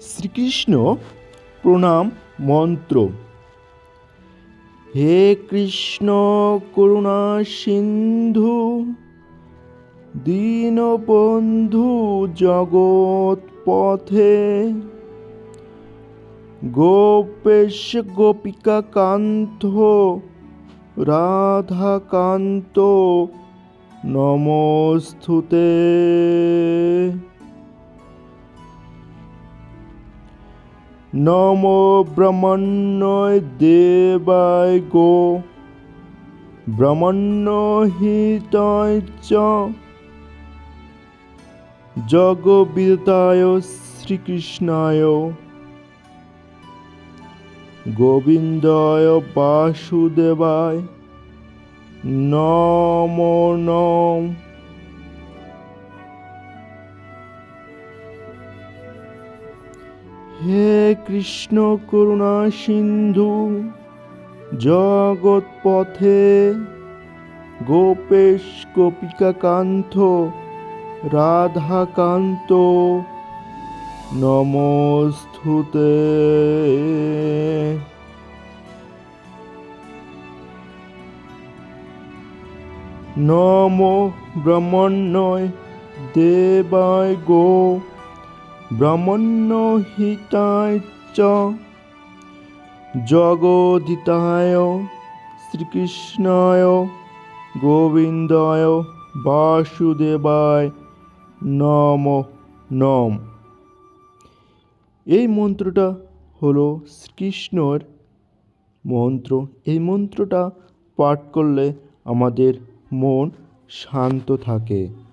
শ্রীকৃষ্ণ প্রণাম মন্ত্র। হে কৃষ্ণ করুণা সিন্ধু, দীনবন্ধু জগৎ পথে, গোপেশ গোপিকা কান্ত, রাধাকান্ত নমস্তুতে। নম ব্রহ্মণ্যয় দেবায় গো ব্রহ্মণ্য হিতায় চ জগবিদায় শ্রীকৃষ্ণায় গোবিন্দায় বাসুদেবায় নমো নম হে কৃষ্ণ করুণা সিন্ধু জগৎ পথে গোপেশ গোপিকা কান্ত রাধাকান্ত, নমস্তুতে। নম ব্রহ্মণ্যয় দেবায় গো ব্রহ্মণ্য হিতায় জগদিতায় শ্রীকৃষ্ণায়, গোবিন্দায়, বাসুদেবায় নম নম। এই মন্ত্রটা হলো শ্রীকৃষ্ণর মন্ত্র। এই মন্ত্রটা পাঠ করলে আমাদের মন শান্ত থাকে।